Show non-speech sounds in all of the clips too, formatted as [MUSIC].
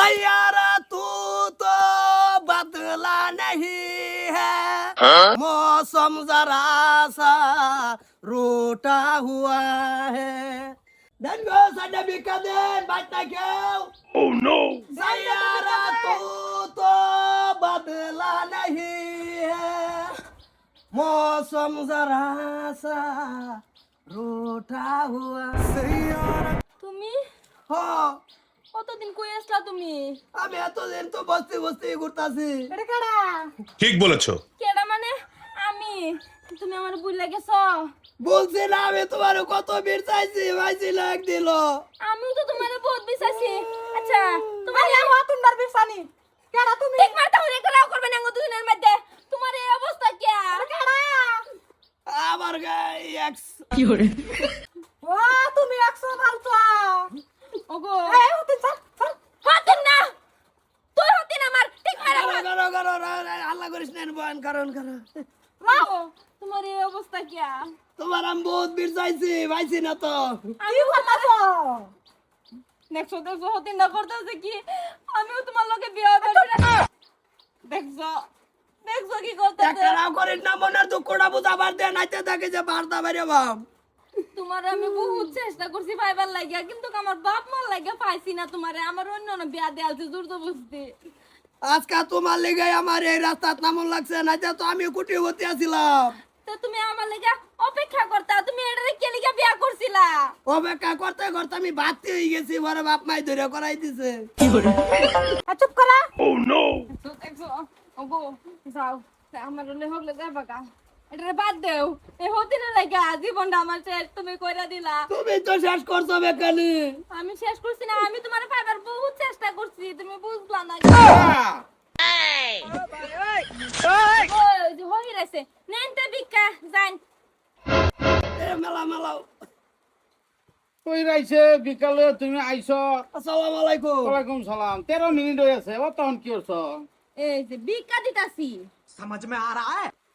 सैरा हाँ? oh, तू तो बदला नहीं है। मौसम जरा सा रोटा हुआ है। धन गो साडे तू तो बदला नहीं है। मौसम जरा सा रोटा हुआ। तुम्हें तुम्ही কতদিন কই আসলা তুমি? আমি এতদিন তো বসতে বসতে ঘুরতাছি। এটা ঠিক বলেছ। কেডা মানে? আমি। তুমি আমার বুঝলা গেছ। বলছি না আমি তোমার কত বীর চাইছি ভাইছি লাগ দিল। আমিও তো তোমারে বহুত বিশ্বাসী আচ্ছা তোমার তুন্ডার বিশ্বাসী কেডা তুমি? ঠিক মারতা হরে করাও করবে না দুজনের মধ্যে। তোমার এই অবস্থা কি? কেডা আমার গায়ে এক্স 100 মারছো ওগো এই হতে চল চল হতে না তুই হতে না মার ঠিক মারা করো করো করো আল্লাহ করিস না বয়ান কারণ কারণ মাও তোমার এই অবস্থা কি তোমার আমি বহুত বীর চাইছি ভাইছি না তো। আমি বলতাছো দেখছ দেখছ হতে না করতেছে কি? আমিও তোমার লগে বিয়ে হবে দেখছ দেখছ কি করতেছে? একটা করিস না মনের দুঃখটা বুঝাবার দে নাইতে থাকে যে বার্তা বাইরে বাপ তোমার আমি বহুত চেষ্টা করছি পাইবার লাগিয়া কিন্তু আমার বাপ মার লাগিয়া পাইছি না তোমারে। আমার অন্য অন্য বিয়া দেয়ালছে জোর জবরদস্তি। আজকে তোমার লেগে আমার এই রাস্তাত নামন লাগছে নাইতে তো আমি কুটি হতে আসিলাম তো তুমি আমার লাগা অপেক্ষা করতা তুমি এটারে কে লিগা বিয়া করছিলা? অপেক্ষা করতে করতে আমি বাড়তি হয়ে গেছি বড় বাপ মাই ধরে করাই দিছে। চুপ করা। ও নো ওগো যাও আমার হগলে যাই বাকা এটারে বাদ দেও এ হতে না লাগা জীবনটা আমার শেষ তুমি কইরা দিলা। তুমি তো শেষ করছ বেকানি। আমি শেষ করছি না আমি তোমার তুমি বুঝলা না ওই যে হই রাইছে নেন তে ভিক্ষা যান মেলা মেলা কই রাইছে বিকালে তুমি আইছ আসসালামু আলাইকুম ওয়ালাইকুম সালাম তেরো মিনিট হয়ে আছে ও তখন কি করছ এই যে ভিক্ষা দিতাছি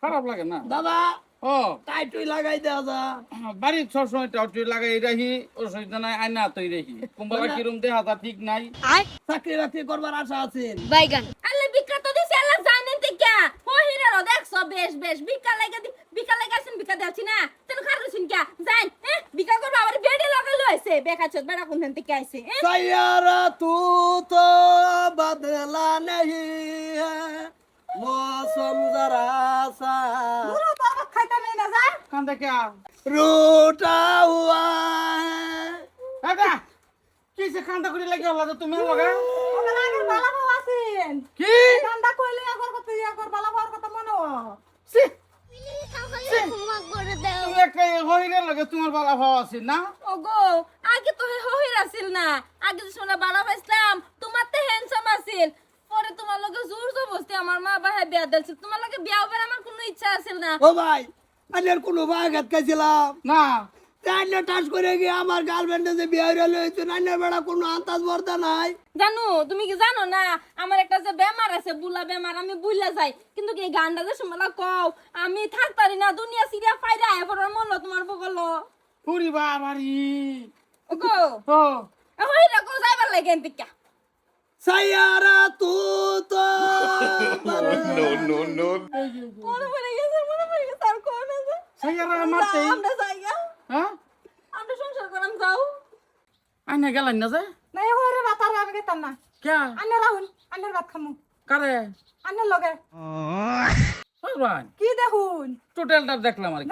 খারাপ লাগে না দাদা ও। বেড়া কোন থেকে কান্দে কে रूठा हुआ है এটা কিসে কান্দা করে লাগি হলা যে তুমি লগে কি ছি, তুমি একটা হইরে লাগে তোমার বালা ভাব আছে না ওগো আগে তো হে হহির আছিল না আগে তো শোনা বালা পাইছিলাম তোমার তো হ্যান্ডসাম আছিল পরে তোমার লগে জোর জবরদস্তি আমার মা বাহে বিয়া দিলছে তোমার লগে বিয়া হবে আমার কোনো ইচ্ছা আছিল না ও ভাই আনের কোনো আঘাত খাইছিলাম। না। আমার তুমি কি জানো না লাগে এন্তিকা সায়ারা তু [LAUGHS] সাইয়ারা মারতেই আমরা যাইগা হ্যাঁ? আমরা সংসার করাম যাও। আইনা গেলেন না যে? নাই হরে বাতার আমি গেতাম না। কে? আন্নে রাহুল আন্নের ভাত খামু। কারে? আন্নের লগে। কি দেখুন? টোটালটা দেখলাম আর কি।